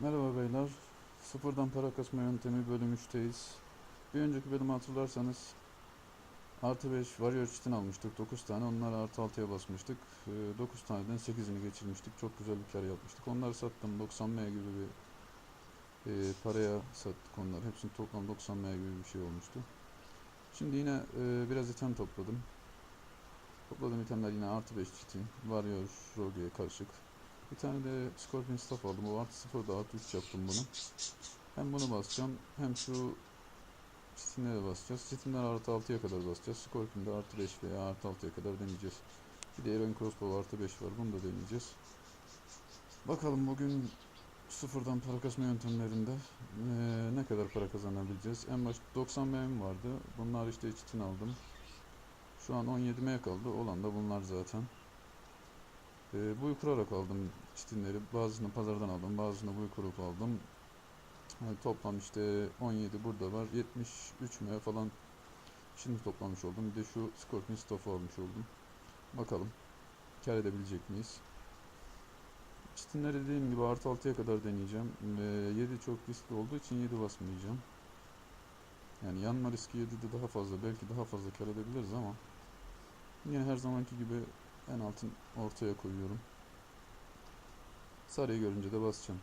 Merhaba beyler. Sıfırdan para kasma yöntemi bölüm 3'teyiz. Bir önceki bölümü hatırlarsanız artı 5 warrior çitin almıştık 9 tane. Onları artı 6'ya basmıştık. 9 taneden 8'ini geçirmiştik. Çok güzel bir kar yapmıştık. Onları sattım 90M gibi bir e, paraya sattık onları. Hepsini toplam 90M gibi bir şey olmuştu. Şimdi yine e, biraz item topladım. Topladığım itemler yine artı 5 çitin. Warrior, Rogue'ye karışık. Bir tane de Scorpion Staff aldım. O artı 0 da artı 3 yaptım bunu. Hem bunu basacağım hem şu çitinlere basacağız. Çitinler artı 6'ya kadar basacağız. Scorpion'da artı 5 veya artı 6'ya kadar deneyeceğiz. Bir de Iron Crossbow artı 5 var. Bunu da deneyeceğiz. Bakalım bugün sıfırdan para kasma yöntemlerinde eee, ne kadar para kazanabileceğiz. En baş 90 MM vardı. Bunlar işte çitin aldım. Şu an 17 M kaldı. Olan da bunlar zaten. Ee, buy kurarak aldım çitinleri. Bazısını pazardan aldım, bazısını buy kurup aldım. Yani toplam işte 17 burada var. 73 mü falan şimdi toplamış oldum. Bir de şu Scorpion Staff'ı almış oldum. Bakalım kar edebilecek miyiz? Çitinleri dediğim gibi artı 6'ya kadar deneyeceğim. Ee, 7 çok riskli olduğu için 7 basmayacağım. Yani yanma riski 7'de daha fazla. Belki daha fazla kar edebiliriz ama yine her zamanki gibi en altın ortaya koyuyorum. Sarıyı görünce de basacağım.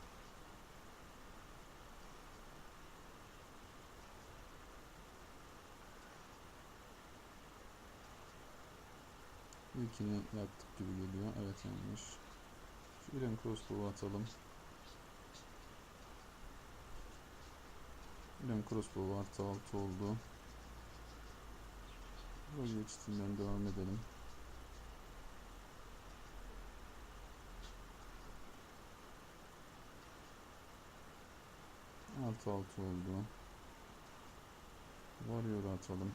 İlkini yaktık gibi geliyor. Evet yanlış. Şu Iron Crossbow'u atalım. Iron Crossbow artı 6 oldu. Böyle geçtiğinden devam edelim. Artı 6 oldu. Warrior'ı atalım.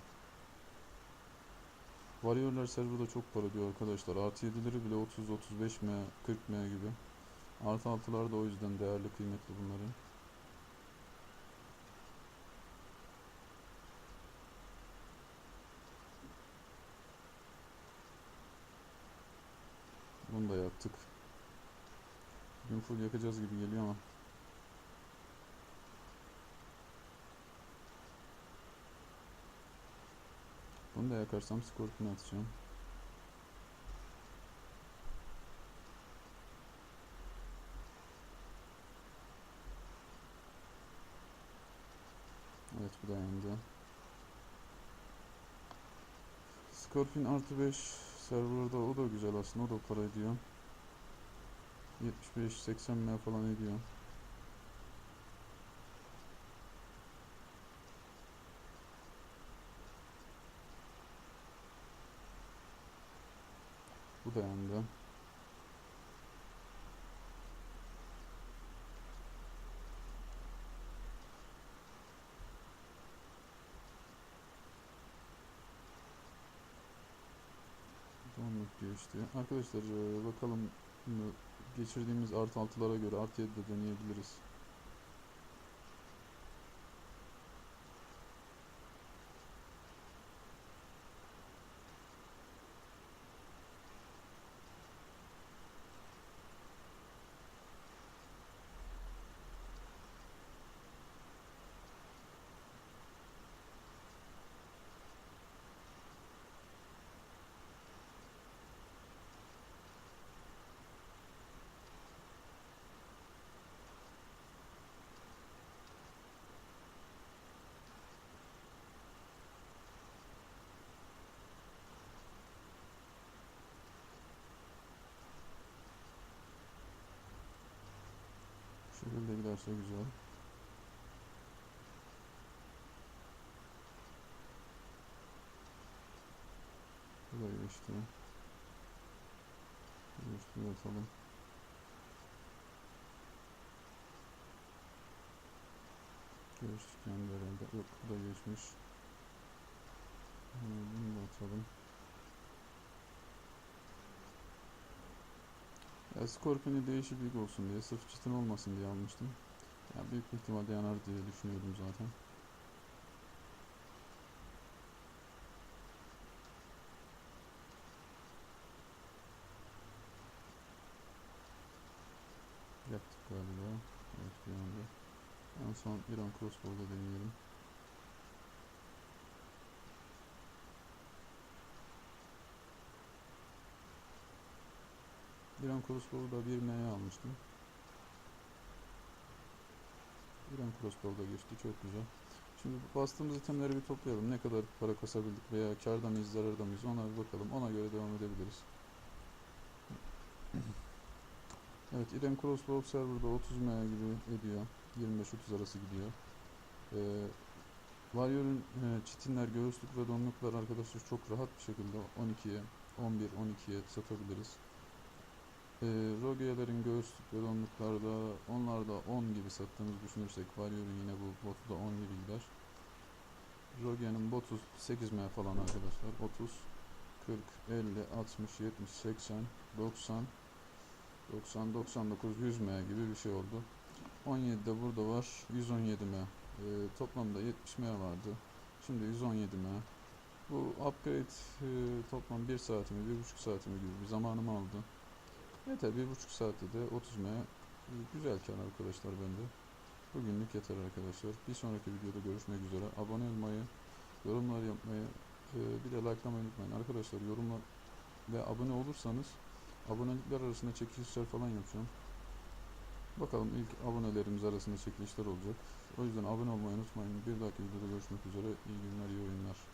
Warrior'lar serverda çok para diyor arkadaşlar. Artı 7'leri bile 30-35 m 40 m gibi. Artı 6'lar da o yüzden değerli kıymetli bunların. Bunu da yaptık. Bugün full yakacağız gibi geliyor ama. Bunu da yakarsam Scorpion atacağım. Evet bu da yandı. Scorpion artı 5 serverda o da güzel aslında o da para ediyor. 75-80 m falan ediyor. Bu da yandı. Donluk işte. Arkadaşlar e, bakalım bunu geçirdiğimiz artı altılara göre artı 7 de deneyebiliriz. Şu şekilde giderse güzel. Bu da geçti. Geçti yatalım. Geçtik yani herhalde. Yok bu da geçmiş. Bunu da atalım. Ya Scorpion'u değişiklik olsun diye, sırf çitin olmasın diye almıştım. Ya büyük ihtimalle yanar diye düşünüyordum zaten. Yaptık galiba. Evet bir anda. En son İran crossbow'da deneyelim. İran crossbow'da 1M'ye almıştım. İran crossbow'da geçti. Çok güzel. Şimdi bastığımız itemleri bir toplayalım. Ne kadar para kasabildik veya karda mıyız, zararda mıyız ona bir bakalım. Ona göre devam edebiliriz. Evet, İrem Crossbow serverda 30 MB gibi ediyor. 25-30 arası gidiyor. Ee, Warrior'ın e, çitinler, göğüslük ve donluklar arkadaşlar çok rahat bir şekilde 12'ye, 11, 12'ye satabiliriz. Ee, Rogue'lerin göğüslük ve donluklarda onlarda 10 gibi sattığımızı düşünürsek Warrior'ın yine bu botu da 10 gibi gider. Rogue'nin botu 8 M falan arkadaşlar. 30, 40, 50, 60, 70, 80, 90, 90, 99, 100 M gibi bir şey oldu. 17'de burada var. 117 M. Ee, toplamda 70 M vardı. Şimdi 117 M. Bu upgrade e, toplam 1 saatimi, 1,5 saatimi gibi bir zamanımı aldı. Yeter 1,5 saatte de 30 M. e, Güzel kar arkadaşlar bence. Bugünlük yeter arkadaşlar. Bir sonraki videoda görüşmek üzere. Abone olmayı, yorumlar yapmayı, e, bir de likelamayı unutmayın. Arkadaşlar yorumla ve abone olursanız abonelikler arasında çekilişler falan yapacağım. Bakalım ilk abonelerimiz arasında çekilişler olacak. O yüzden abone olmayı unutmayın. Bir dahaki videoda görüşmek üzere. İyi günler, iyi oyunlar.